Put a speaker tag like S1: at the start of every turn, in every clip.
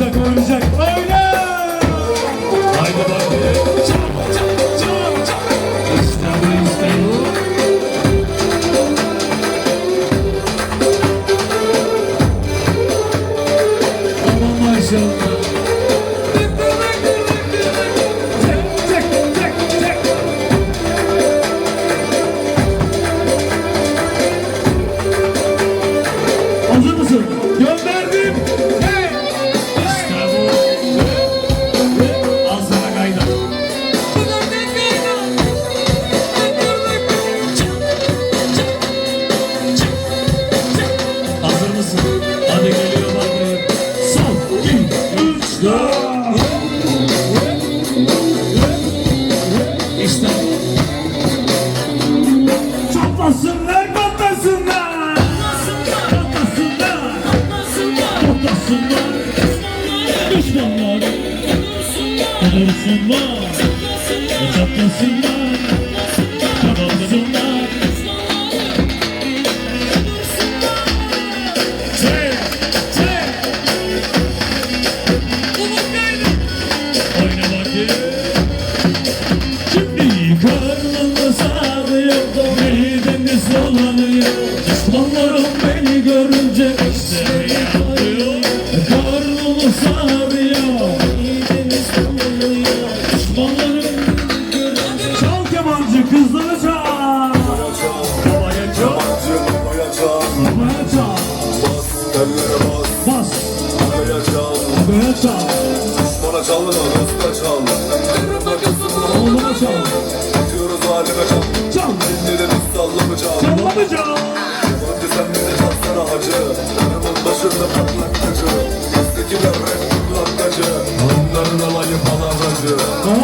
S1: Oynayacak, oynayacak. Oyna!
S2: Haydi bakayım. Çak çak çak çak. İşte bu işte bu. Aman maşallah.
S1: Hazır mısın? Gönderdim. aproximando, aproximando, se aproximando, aproximando. Bas. Babaya çal
S3: Bana çaldın o usta çal
S1: Oğluma çal.
S3: Diyoruz halime çal.
S1: Çal.
S3: Ellerimiz sallama çal.
S1: Çallama çal.
S3: Önce sen bize çalsana hacı Karımın başında patlak tacı Bizdekiler hep kulakacı Onların alayı palavracı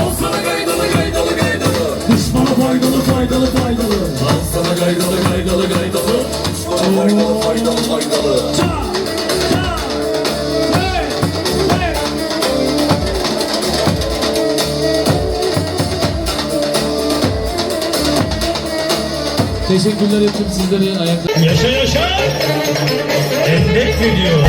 S1: Al sana gaydalı gaydalı gaydalı. Düşmana faydalı faydalı faydalı.
S3: Al sana gaydalı gaydalı gaydalı. Bana faydalı faydalı faydalı.
S1: Çal Çal
S2: teşekkürler ettim sizlere ayakta.
S1: Yaşa yaşa Endek geliyor